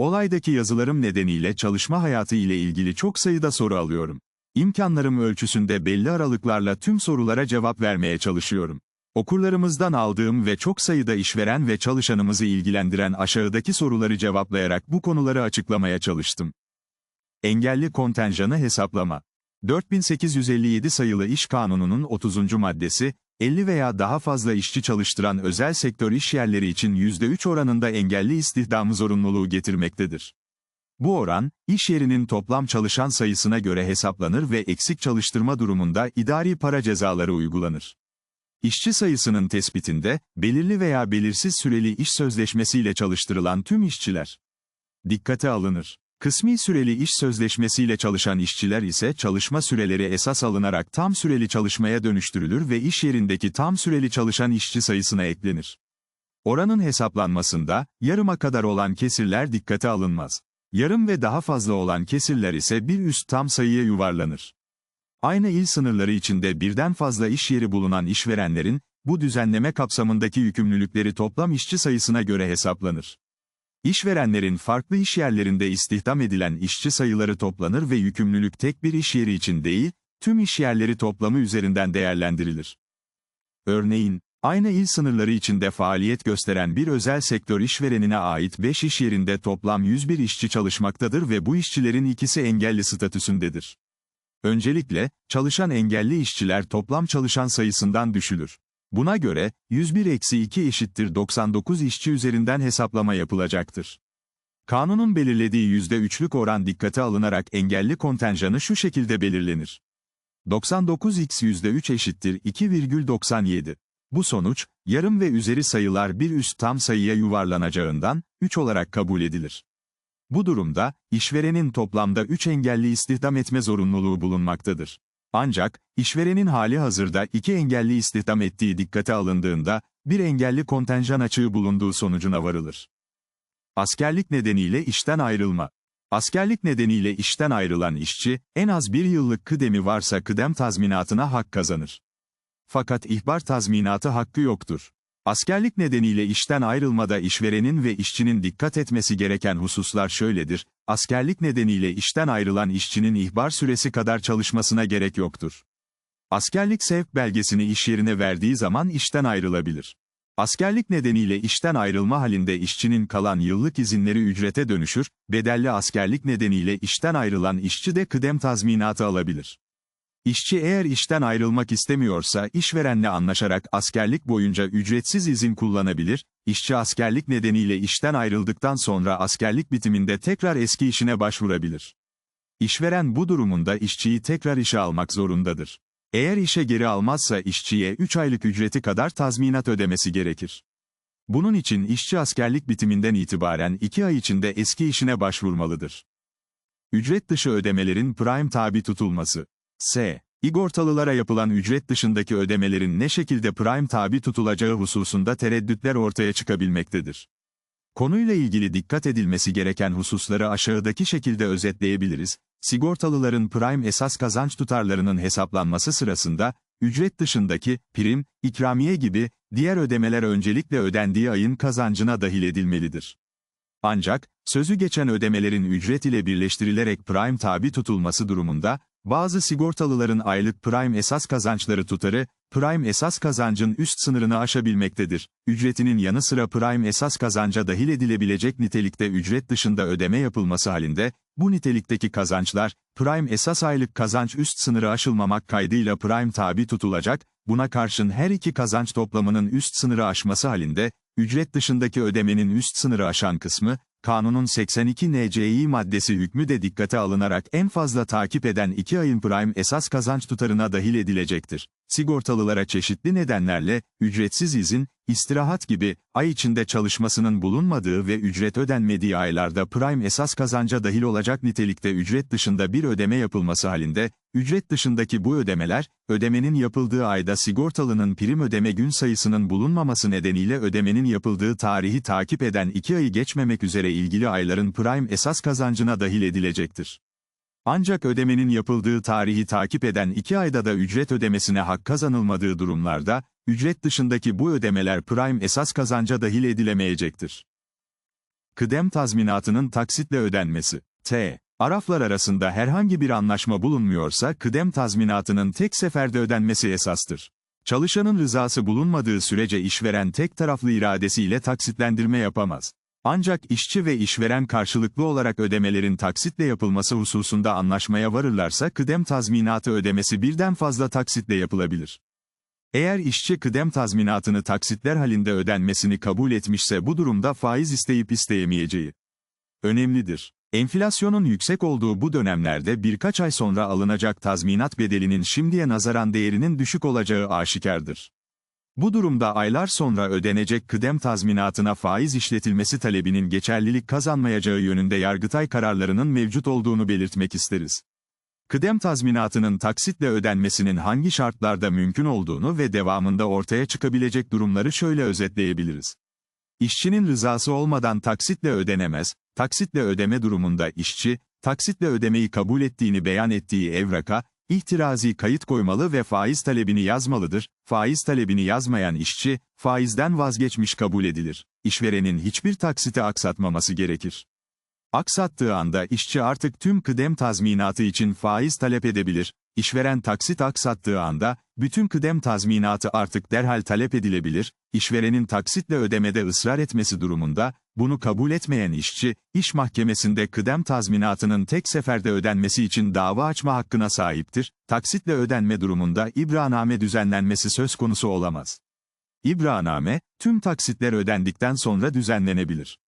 Olaydaki yazılarım nedeniyle çalışma hayatı ile ilgili çok sayıda soru alıyorum. İmkanlarım ölçüsünde belli aralıklarla tüm sorulara cevap vermeye çalışıyorum. Okurlarımızdan aldığım ve çok sayıda işveren ve çalışanımızı ilgilendiren aşağıdaki soruları cevaplayarak bu konuları açıklamaya çalıştım. Engelli kontenjanı hesaplama. 4857 sayılı İş Kanunu'nun 30. maddesi, 50 veya daha fazla işçi çalıştıran özel sektör iş yerleri için %3 oranında engelli istihdamı zorunluluğu getirmektedir. Bu oran, iş yerinin toplam çalışan sayısına göre hesaplanır ve eksik çalıştırma durumunda idari para cezaları uygulanır. İşçi sayısının tespitinde, belirli veya belirsiz süreli iş sözleşmesiyle çalıştırılan tüm işçiler dikkate alınır. Kısmi süreli iş sözleşmesiyle çalışan işçiler ise çalışma süreleri esas alınarak tam süreli çalışmaya dönüştürülür ve iş yerindeki tam süreli çalışan işçi sayısına eklenir. Oranın hesaplanmasında, yarıma kadar olan kesirler dikkate alınmaz. Yarım ve daha fazla olan kesirler ise bir üst tam sayıya yuvarlanır. Aynı il sınırları içinde birden fazla iş yeri bulunan işverenlerin, bu düzenleme kapsamındaki yükümlülükleri toplam işçi sayısına göre hesaplanır. İşverenlerin farklı iş yerlerinde istihdam edilen işçi sayıları toplanır ve yükümlülük tek bir iş yeri için değil, tüm iş yerleri toplamı üzerinden değerlendirilir. Örneğin, aynı il sınırları içinde faaliyet gösteren bir özel sektör işverenine ait 5 iş yerinde toplam 101 işçi çalışmaktadır ve bu işçilerin ikisi engelli statüsündedir. Öncelikle, çalışan engelli işçiler toplam çalışan sayısından düşülür. Buna göre, 101-2 eşittir 99 işçi üzerinden hesaplama yapılacaktır. Kanunun belirlediği %3'lük oran dikkate alınarak engelli kontenjanı şu şekilde belirlenir. 99x %3 eşittir 2,97. Bu sonuç, yarım ve üzeri sayılar bir üst tam sayıya yuvarlanacağından, 3 olarak kabul edilir. Bu durumda, işverenin toplamda 3 engelli istihdam etme zorunluluğu bulunmaktadır. Ancak, işverenin hali hazırda iki engelli istihdam ettiği dikkate alındığında, bir engelli kontenjan açığı bulunduğu sonucuna varılır. Askerlik nedeniyle işten ayrılma. Askerlik nedeniyle işten ayrılan işçi, en az bir yıllık kıdemi varsa kıdem tazminatına hak kazanır. Fakat ihbar tazminatı hakkı yoktur. Askerlik nedeniyle işten ayrılmada işverenin ve işçinin dikkat etmesi gereken hususlar şöyledir, askerlik nedeniyle işten ayrılan işçinin ihbar süresi kadar çalışmasına gerek yoktur. Askerlik sevk belgesini iş yerine verdiği zaman işten ayrılabilir. Askerlik nedeniyle işten ayrılma halinde işçinin kalan yıllık izinleri ücrete dönüşür, bedelli askerlik nedeniyle işten ayrılan işçi de kıdem tazminatı alabilir. İşçi eğer işten ayrılmak istemiyorsa işverenle anlaşarak askerlik boyunca ücretsiz izin kullanabilir, işçi askerlik nedeniyle işten ayrıldıktan sonra askerlik bitiminde tekrar eski işine başvurabilir. İşveren bu durumunda işçiyi tekrar işe almak zorundadır. Eğer işe geri almazsa işçiye 3 aylık ücreti kadar tazminat ödemesi gerekir. Bunun için işçi askerlik bitiminden itibaren 2 ay içinde eski işine başvurmalıdır. Ücret dışı ödemelerin prime tabi tutulması S. İgortalılara yapılan ücret dışındaki ödemelerin ne şekilde prime tabi tutulacağı hususunda tereddütler ortaya çıkabilmektedir. Konuyla ilgili dikkat edilmesi gereken hususları aşağıdaki şekilde özetleyebiliriz. Sigortalıların prime esas kazanç tutarlarının hesaplanması sırasında, ücret dışındaki, prim, ikramiye gibi, diğer ödemeler öncelikle ödendiği ayın kazancına dahil edilmelidir. Ancak, sözü geçen ödemelerin ücret ile birleştirilerek prime tabi tutulması durumunda, bazı sigortalıların aylık prime esas kazançları tutarı, prime esas kazancın üst sınırını aşabilmektedir. Ücretinin yanı sıra prime esas kazanca dahil edilebilecek nitelikte ücret dışında ödeme yapılması halinde, bu nitelikteki kazançlar, prime esas aylık kazanç üst sınırı aşılmamak kaydıyla prime tabi tutulacak, buna karşın her iki kazanç toplamının üst sınırı aşması halinde, ücret dışındaki ödemenin üst sınırı aşan kısmı, Kanunun 82 NCİ maddesi hükmü de dikkate alınarak en fazla takip eden 2 ayın prime esas kazanç tutarına dahil edilecektir. Sigortalılara çeşitli nedenlerle, ücretsiz izin, istirahat gibi, ay içinde çalışmasının bulunmadığı ve ücret ödenmediği aylarda prime esas kazanca dahil olacak nitelikte ücret dışında bir ödeme yapılması halinde, ücret dışındaki bu ödemeler, ödemenin yapıldığı ayda sigortalının prim ödeme gün sayısının bulunmaması nedeniyle ödemenin yapıldığı tarihi takip eden 2 ayı geçmemek üzere ilgili ayların prime esas kazancına dahil edilecektir. Ancak ödemenin yapıldığı tarihi takip eden 2 ayda da ücret ödemesine hak kazanılmadığı durumlarda, ücret dışındaki bu ödemeler prime esas kazanca dahil edilemeyecektir. kıdem tazminatının taksitle ödenmesi. T. Araflar arasında herhangi bir anlaşma bulunmuyorsa kıdem tazminatının tek seferde ödenmesi esastır. Çalışanın rızası bulunmadığı sürece işveren tek taraflı iradesiyle taksitlendirme yapamaz. Ancak işçi ve işveren karşılıklı olarak ödemelerin taksitle yapılması hususunda anlaşmaya varırlarsa kıdem tazminatı ödemesi birden fazla taksitle yapılabilir. Eğer işçi kıdem tazminatını taksitler halinde ödenmesini kabul etmişse bu durumda faiz isteyip isteyemeyeceği önemlidir. Enflasyonun yüksek olduğu bu dönemlerde birkaç ay sonra alınacak tazminat bedelinin şimdiye nazaran değerinin düşük olacağı aşikardır. Bu durumda aylar sonra ödenecek kıdem tazminatına faiz işletilmesi talebinin geçerlilik kazanmayacağı yönünde Yargıtay kararlarının mevcut olduğunu belirtmek isteriz. Kıdem tazminatının taksitle ödenmesinin hangi şartlarda mümkün olduğunu ve devamında ortaya çıkabilecek durumları şöyle özetleyebiliriz. İşçinin rızası olmadan taksitle ödenemez, taksitle ödeme durumunda işçi, taksitle ödemeyi kabul ettiğini beyan ettiği evraka, ihtirazi kayıt koymalı ve faiz talebini yazmalıdır, faiz talebini yazmayan işçi, faizden vazgeçmiş kabul edilir. İşverenin hiçbir taksiti aksatmaması gerekir. Aksattığı anda işçi artık tüm kıdem tazminatı için faiz talep edebilir, işveren taksit aksattığı anda, bütün kıdem tazminatı artık derhal talep edilebilir, işverenin taksitle ödemede ısrar etmesi durumunda, bunu kabul etmeyen işçi, iş mahkemesinde kıdem tazminatının tek seferde ödenmesi için dava açma hakkına sahiptir, taksitle ödenme durumunda ibraname düzenlenmesi söz konusu olamaz. İbraname, tüm taksitler ödendikten sonra düzenlenebilir.